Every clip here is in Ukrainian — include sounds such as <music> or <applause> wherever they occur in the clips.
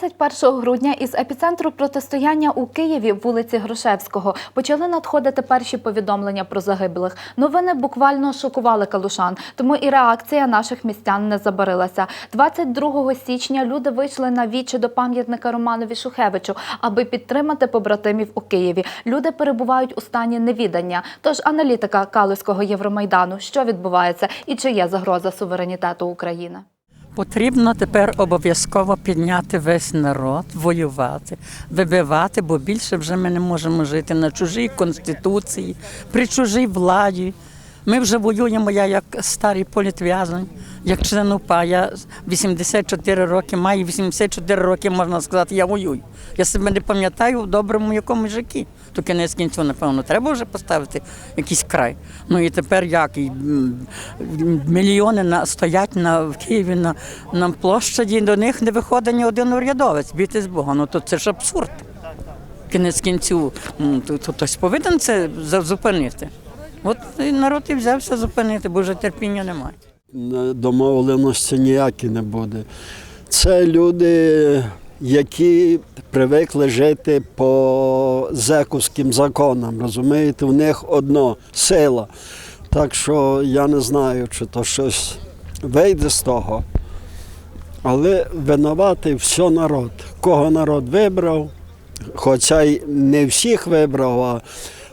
21 грудня із епіцентру протистояння у Києві, вулиці Грушевського, почали надходити перші повідомлення про загиблих. Новини буквально шокували калушан, тому і реакція наших містян не забарилася. 22 січня люди вийшли на вічі до пам'ятника Романові Шухевичу, аби підтримати побратимів у Києві. Люди перебувають у стані невідання. Тож аналітика Калузького Євромайдану, що відбувається і чи є загроза суверенітету України. Потрібно тепер обов'язково підняти весь народ, воювати, вибивати, бо більше вже ми не можемо жити на чужій конституції, при чужій владі. Ми вже воюємо, я як старий політв'язень, як член УПА. Я 84 роки маю, 84 роки, можна сказати, я воюю. Я себе не пам'ятаю в доброму якомусь житті. То кінець кінцю, напевно, треба вже поставити якийсь край. Ну і тепер як? І, мільйони на, стоять на, в Києві на, на площаді, до них не виходить ні один урядовець, бійтесь Бога. Ну то це ж абсурд. Кінець кінцю, хтось повинен це зупинити. От народ і взявся зупинити, бо вже терпіння немає. домовленості ніякі не буде. Це люди, які привикли жити по зеківським законам. Розумієте, в них одно сила. Так що я не знаю, чи то щось вийде з того. Але винуватий все народ. Кого народ вибрав, хоча й не всіх вибрав, а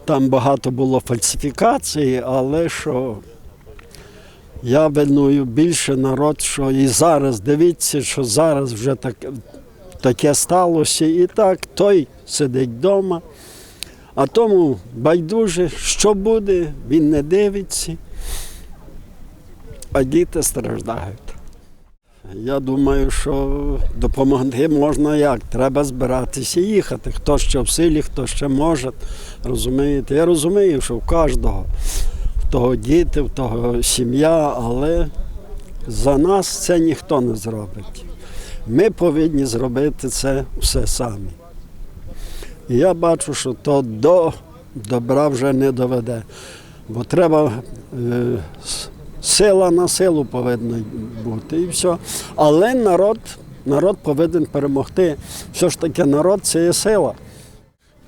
там багато було фальсифікацій, але що я виную більше народ, що і зараз дивіться, що зараз вже так, таке сталося. І так той сидить вдома, а тому байдуже, що буде, він не дивиться, а діти страждають. Я думаю, що допомогти можна як. Треба збиратися і їхати. Хто що в силі, хто ще може. Розумієте? Я розумію, що в кожного в того діти, в того сім'я, але за нас це ніхто не зробить. Ми повинні зробити це все самі. І я бачу, що то до добра вже не доведе. Бо треба е, сила на силу повинна бути і все. Але народ, народ повинен перемогти. Все ж таки народ це є сила.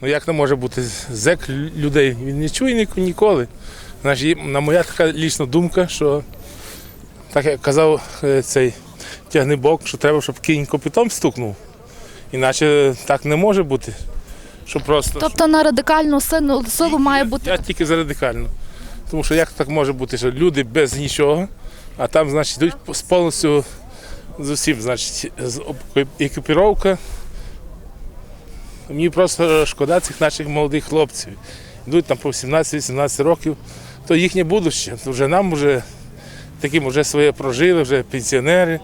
Ну як не може бути зек людей? Він не чує ні- ніколи. Знаєш, на моя така лічна думка, що так як казав е, цей тягнебок, що треба, щоб кінь копитом стукнув. Іначе так не може бути. Що просто Тобто на радикальну силу, має бути я тільки за радикально. Тому що як так може бути, що люди без нічого, а там, значить, йдуть з повністю з усім, значить, екіпіровка. Мені просто шкода цих наших молодих хлопців. Йдуть там по 17-18 років, то їхнє будуще. То вже нам вже таким вже своє прожили, вже пенсіонери.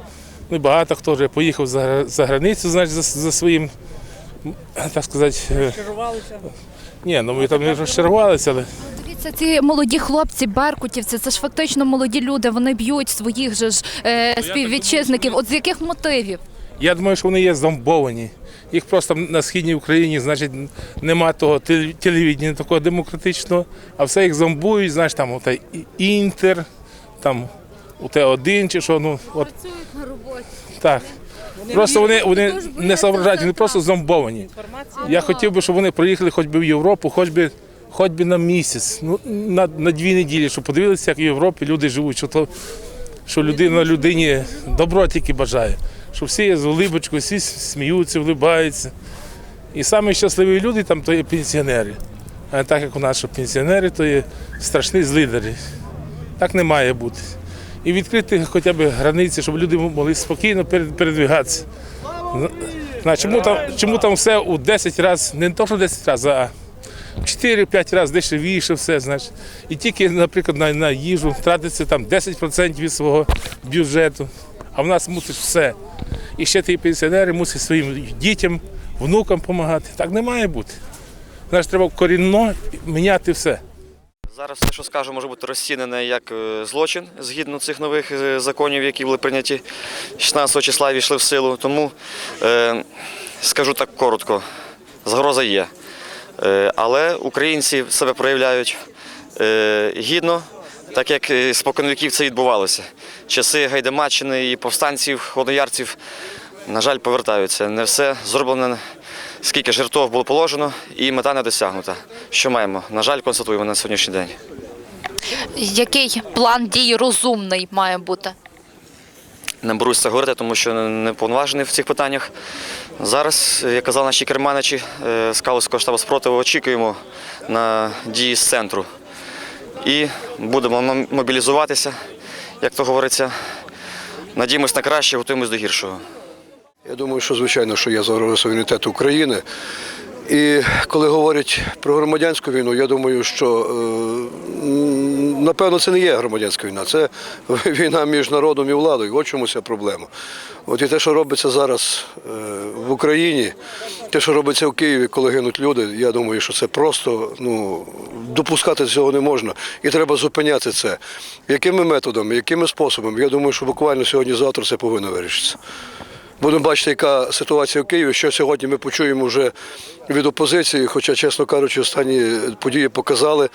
Ну, багато хто вже поїхав за, за границю, значить, за, за своїм, так сказати. е, Ні, ну ми там не розчарувалися, але. Дивіться, ці молоді хлопці, беркутівці, це ж фактично молоді люди. Вони б'ють своїх же ж е, співвітчизників. От з яких мотивів? Я думаю, що вони є зомбовані. Їх просто на східній Україні, значить, нема того теле- телевідення такого демократичного, а все їх зомбують, знаєш, там оте інтер, там у те один чи що, ну от працюють на роботі. так. Просто вони, вони не соображають, вони просто зомбовані. Я хотів би, щоб вони приїхали хоч би в Європу, хоч би, хоч би на місяць, ну, на, на дві неділі, щоб подивилися, як в Європі люди живуть, що, то, що людина людині добро тільки бажає. Що всі є з улибочкою, всі сміються, влибаються. І самі щасливі люди там то є пенсіонери. А так як у нас, що пенсіонери, то є страшні злидери. Так не має бути. І відкрити хоча б границі, щоб люди могли спокійно перед- передвигатися. Чому там, чому там все у 10 разів, не то, що 10 разів, а 4-5 разів дешевіше все, значить. І тільки, наприклад, на, на їжу тратиться там 10% від свого бюджету, а в нас мусиш все. І ще ті пенсіонери мусять своїм дітям, внукам допомагати. Так не має бути. Значить, треба корінно міняти все. Зараз все, що скажу, може бути розцінене як е, злочин згідно цих нових е, законів, які були прийняті 16 числа і війшли в силу. Тому е, скажу так коротко: загроза є. Е, але українці себе проявляють е, гідно, так як е, споконвіків це відбувалося. Часи Гайдамаччини і повстанців, холодноярців на жаль, повертаються. Не все зроблено, скільки жертв було положено, і мета не досягнута. Що маємо? На жаль, констатуємо на сьогоднішній день. Який план дій розумний має бути? Не берусь це говорити, тому що не повноважений в цих питаннях. Зараз, як казали наші керманичі е, з Калузького штабу спротиву, очікуємо на дії з центру. І будемо мобілізуватися, як то говориться. Надіємось на краще, готуємось до гіршого. Я думаю, що звичайно, що є загроза суверенітету України. І коли говорять про громадянську війну, я думаю, що е, напевно це не є громадянська війна, це <laughs> війна між народом і владою. От чому ця проблема. От і те, що робиться зараз е, в Україні, те, що робиться в Києві, коли гинуть люди, я думаю, що це просто ну, допускати цього не можна. І треба зупиняти це. Якими методами, якими способами? Я думаю, що буквально сьогодні-завтра це повинно вирішитися. Будемо бачити, яка ситуація в Києві. Що сьогодні ми почуємо вже від опозиції, хоча, чесно кажучи, останні події показали,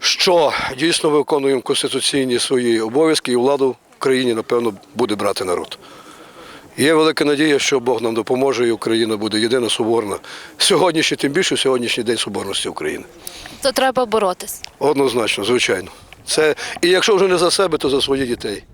що дійсно виконуємо конституційні свої обов'язки, і владу в країні, напевно, буде брати народ. Є велика надія, що Бог нам допоможе, і Україна буде єдина соборна. Сьогоднішній, тим більше сьогоднішній день соборності України. То треба боротись. Однозначно, звичайно. Це і якщо вже не за себе, то за своїх дітей.